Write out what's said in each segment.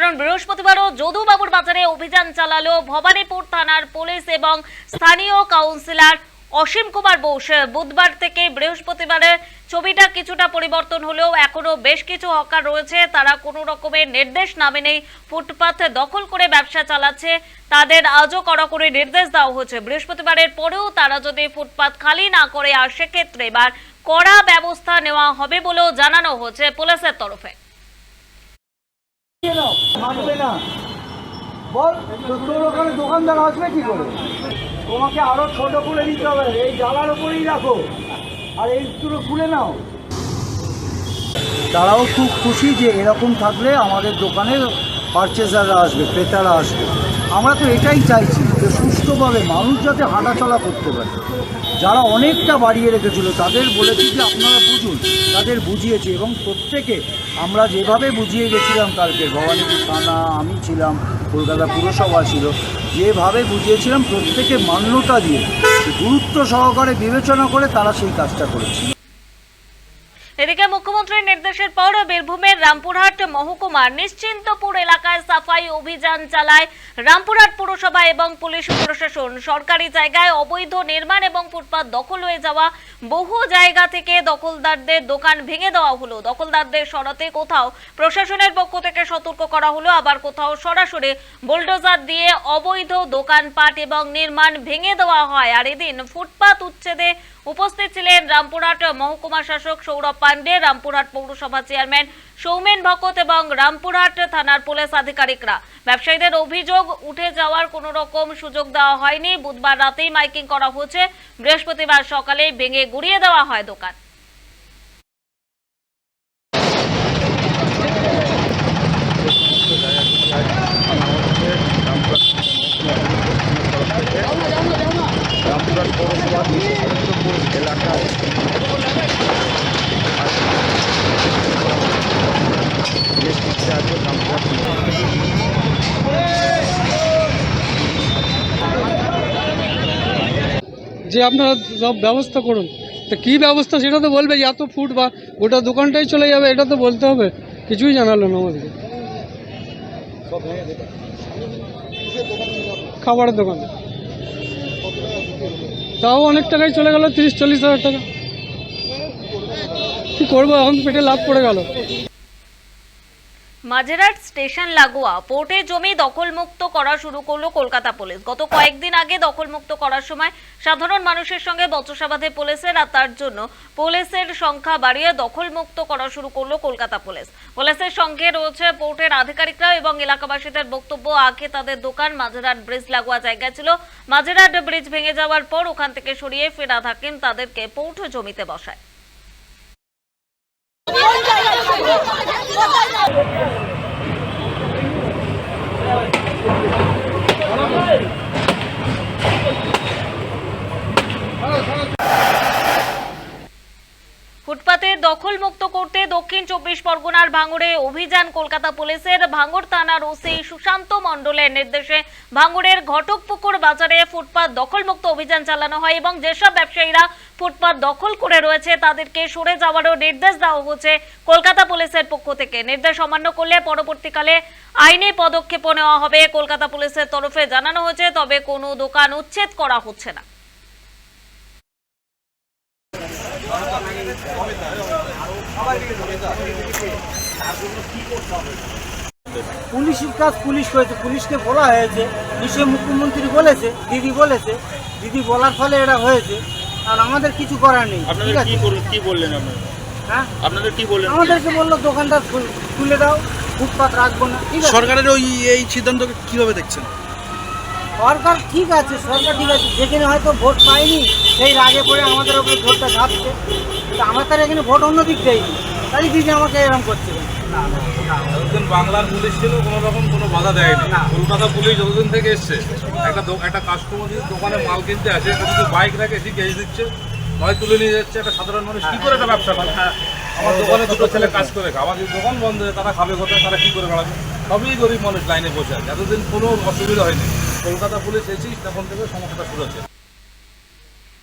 কারণ বৃহস্পতিবারও যদুবাবুর বাজারে অভিযান চালালো ভবানীপুর থানার পুলিশ এবং স্থানীয় কাউন্সিলর অসীম কুমার বোস। বুধবার থেকে বৃহস্পতিবারের ছবিটা কিছুটা পরিবর্তন হলেও এখনও বেশ কিছু হকার রয়েছে, তারা কোনো রকমের নির্দেশ না মেনেই ফুটপাথ দখল করে ব্যবসা চালাচ্ছে, তাদের আজও কড়াকড়ি নির্দেশ দেওয়া হয়েছে। বৃহস্পতিবারের পরেও তারা যদি ফুটপাথ খালি না করে, আর সেক্ষেত্রে এবার কড়া ব্যবস্থা নেওয়া হবে বলেও জানানো হচ্ছে পুলিশের তরফে। মানবে না। বল তো- তোর ওখানে দোকানদার আসবে কি করে? তোমাকে আরও ছোট করে দিতে হবে। এই জ্বালার ওপরেই রাখো। আর এই দুটো খুলে নাও। তারাও খুব খুশি যে এরকম থাকলে আমাদের দোকানের পারচেজাররা আসবে ক্রেতারা আসবে। আমরা তো এটাই চাইছি যে সুস্থভাবে মানুষ যাতে হাঁটাচলা করতে পারে। যারা অনেকটা বাড়িয়ে রেখেছিল, তাদের বলেছি যে আপনারা বুঝুন, তাদের বুঝিয়েছি এবং প্রত্যেকে আমরা যেভাবে বুঝিয়ে গেছিলাম কালকে, ভবানীপুর থানা, আমি ছিলাম, কলকাতা পুরসভা ছিল, যেভাবে বুঝিয়েছিলাম, প্রত্যেকে মান্যতা দিয়ে, গুরুত্ব সহকারে বিবেচনা করে তারা সেই কাজটা করেছে। এদিকে মুখ্যমন্ত্রীর নির্দেশের পর বীরভূমের রামপুরহাট মহকুমার নিশ্চিন্তপুর এলাকায় সাফাই অভিযান চালায় রামপুরহাট পুরসভা এবং পুলিশ প্রশাসন। সরকারি জায়গায় অবৈধ নির্মাণ এবং ফুটপাত দখল হয়ে যাওয়া বহু জায়গা থেকে দখলদারদের দোকান ভেঙে দেওয়া হলো। দখলদারদের সরাতে কোথাও প্রশাসনের পক্ষ থেকে সতর্ক করা হলো। আবার কোথাও সরাসরি বুলডোজার দিয়ে অবৈধ দোকানপাট এবং নির্মাণ ভেঙে দেওয়া হয়। আর এদিন ফুটপাত উচ্ছেদে উপস্থিত ছিলেন রামপুরহাট মহকুমা শাসক সৌরভ পান্ডে রামপুরহাট পৌরসভা চেয়ারম্যান সৌমেন ভকত এবং রামপুরহাট থানার পুলিশ আধিকারিকরা। ব্যবসায়ীদের অভিযোগ, উঠে যাওয়ার কোনো রকম সুযোগ দেওয়া হয়নি। বুধবার রাতেই মাইকিং করা হয়েছে বৃহস্পতিবার সকালে ভেঙে গুড়িয়ে দেওয়া হয় দোকান রামপুরহাট পৌরসভা নিশ্চিন্তপুর এলাকায় নেতৃত্বে আছে রামপুরহাট যে আপনারা সব ব্যবস্থা করুন। তো কী ব্যবস্থা সেটা তো বলবে এত ফুট বা গোটা দোকানটাই চলে যাবে, এটা তো বলতে হবে। কিছুই জানালো না আমাদেরকে খাবারের দোকান। তাও অনেক টাকায় চলে গেল, তিরিশ, চল্লিশ হাজার টাকা। কী করব, এখন পেটে লাভ পড়ে গেল। মাঝেরহাট স্টেশন লাগোয়া পোর্টে জমি দখলমুক্ত করা শুরু করল কলকাতা পুলিশ। গত কয়েকদিন আগে দখলমুক্ত করার সময় সাধারণ মানুষের সঙ্গে বচসা বাঁধে পুলিশের আর তার জন্য পুলিশের সংখ্যা বাড়িয়ে দখলমুক্ত করা শুরু করল কলকাতা পুলিশ। পুলিশের সঙ্গে রয়েছে পোর্টের আধিকারিকরা এবং এলাকাবাসীদের বক্তব্য, আগে তাদের দোকান মাঝেরহাট ব্রিজ লাগোয়া জায়গা ছিল। মাঝেরহাট ব্রিজ ভেঙে যাওয়ার পর ওখান থেকে সরিয়ে ফেরাদ হাকিম তাদেরকে পোর্ট জমিতে বসায়। ফুটপাতে দখল মুক্ত করতে দক্ষিণ চব্বিশ পরগনার ভাঙড়ে অভিযান, কলকাতা পুলিশের ভাঙড় থানার ওসি সুশান্ত মণ্ডলের নির্দেশে ভাঙড়ের ঘটকপুকুর বাজারে ফুটপাত দখল মুক্ত অভিযান চালানো হয় এবং যেসব ব্যবসায়ীরা ফুটপাত দখল করে রয়েছে তাদেরকে সরে যাওয়ারও নির্দেশ দেওয়া হচ্ছে কলকাতা পুলিশের পক্ষ থেকে। নির্দেশ অমান্য করলে পরবর্তীকালে আইনে পদক্ষেপ নেওয়া হবে। কলকাতা পুলিশের তরফে জানানো হয়েছে, তবে কোনো দোকান উচ্ছেদ করা হচ্ছে না। পুলিশের কাজ পুলিশ করেছে পুলিশকে বলা হয়েছে। নিশ্চয়ই মুখ্যমন্ত্রী বলেছে দিদি বলেছে। দিদি বলার ফলে এটা হয়েছে। আর আমাদের কিছু করার নেই কি কি বললেন আপনারা হ্যাঁ? আপনাদের কি বললেন? আমাদেরকে বলল দোকানটা খুলে দাও ফুটপাত রাখব না সরকারের ওই এই সিদ্ধান্তকে কীভাবে দেখছেন? সরকার ঠিক আছে সরকার ঠিক আছে। যেখানে হয়তো ভোট পায়নি সেই রাগে পড়ে আমাদের ওপরে ভোটটা ঝাপছে কিন্তু আমার তার এখানে ভোট অন্য দিক দেয়নি। তাই দিদি আমাকে এরকম করছে? যতদিন বাংলার পুলিশ ছিল কোনো রকম কোনো বাধা দেয়নি। কলকাতা পুলিশ যতদিন থেকে এসছে একটা একটা কাস্টমার যদি দোকানে মাল কিনতে আসে যদি বাইক রাখে এসে ক্যাশ দিচ্ছে নয় তুলে নিয়ে যাচ্ছে একটা সাধারণ মানুষ কি করে একটা ব্যবসা করে? আমার দোকানে দুটো ছেলে কাজ করে। আমার যদি দোকান বন্ধ হয়ে তারা খাবে কোথায় তারা কি করে বেড়াবে? সবই গরিব মানুষ লাইনে বসে আছে। এতদিন কোনো অসুবিধা হয়নি। কলকাতা পুলিশ তখন থেকে সমস্যাটা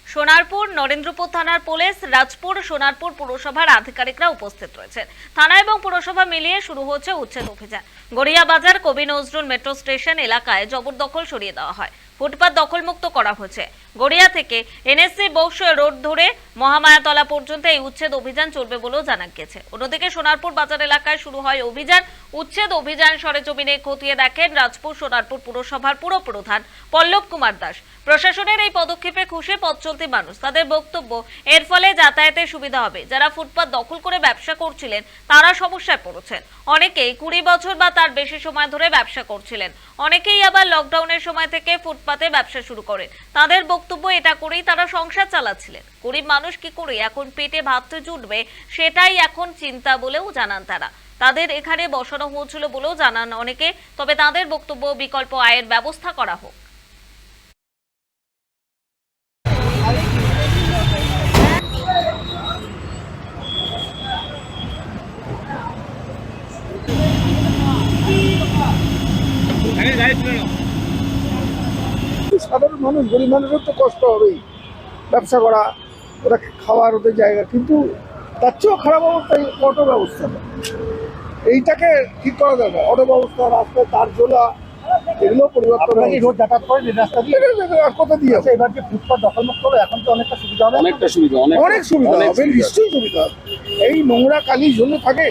সোনারপুর, নরেন্দ্রপুর থানার পুলিশ, রাজপুর, সোনারপুর পুরসভার আধিকারিকরা উপস্থিত রয়েছেন। থানা এবং পুরসভা মিলিয়ে শুরু হচ্ছে উচ্ছেদ অভিযান। গড়িয়া বাজার কবি নজরুল মেট্রো স্টেশন এলাকায় জবরদখল সরিয়ে দেওয়া হয়। ফুটপাত দখলমুক্ত করা হয়েছে। গড়িয়া থেকে এনএসসি বক্স রোড ধরে মহামায়াতলা পর্যন্ত এই উচ্ছেদ অভিযান চলবে বলেও জানা গেছে অন্যদিকে সোনারপুর বাজার এলাকায় শুরু হয় অভিযান। উচ্ছেদ অভিযান সরেজমিনে খতিয়ে দেখেন রাজপুর সোনারপুর পুরসভার পুর প্রধান পল্লব কুমার দাস। প্রশাসনের এই পদক্ষেপে খুশি পথ চলতি মানুষ। তাদের বক্তব্য, এর ফলে যাতায়াতের সুবিধা হবে। যারা ফুটপাত দখল করে ব্যবসা করছিলেন, তারা সমস্যায় পড়েছেন। অনেকেই কুড়ি বছর বা তার বেশি সময় ধরে ব্যবসা করছিলেন। অনেকেই আবার লকডাউনের সময় থেকে ফুটপাতে ব্যবসা শুরু করেন। তাদের বক্তব্য এটা করেই তারা সংসার চালাচ্ছিলেন। গরিব মানুষ কি করে এখন পেটে ভাত জুটবে সেটাই এখন চিন্তা বলেও জানান তারা। তাদের এখানে বসানো হয়েছিল বলেও জানান অনেকে। তবে তাদের বক্তব্য, বিকল্প আয়ের ব্যবস্থা করা হোক। সাধারণ মানুষ গরিব মানুষের তো কষ্ট হবেই। ব্যবসা করা ওরা খাওয়ার ওদের জায়গা কিন্তু তার চেয়েও খারাপ অবস্থা এই অটো ব্যবস্থাটা এইটাকে ঠিক করা দরকার অটো ব্যবস্থা রাস্তায় তার জোলা এগুলো পরিবর্তন রোজ যাতায়াত করেন? রাস্তা দিয়ে? কোথা আচ্ছা, এবার যে ফুটপাত দখলমুক্ত হলো এখন তো অনেকটা সুবিধা হবে। অনেকটা সুবিধা অনেক সুবিধা হবে নিশ্চয়ই সুবিধা এই নোংরা কালি ঝোলে থাকে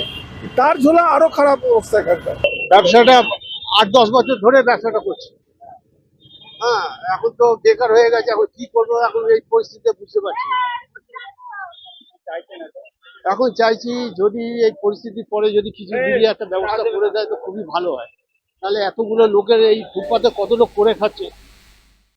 তার ঝোলা আরও খারাপ অবস্থা ব্যবসাটা আট দশ বছর ধরে ব্যবসাটা করছি। হ্যাঁ এখন তো বেকার হয়ে গেছে এখন কি করব? এখন এই পরিস্থিতিতে বুঝতে পারছি না। এখন চাইছি যদি এই পরিস্থিতির পরে যদি কিছু যদি একটা ব্যবস্থা করে দেয় তো খুবই ভালো হয়। তাহলে এতগুলো লোকের এই ফুটপাতে কত লোক করে খাচ্ছে?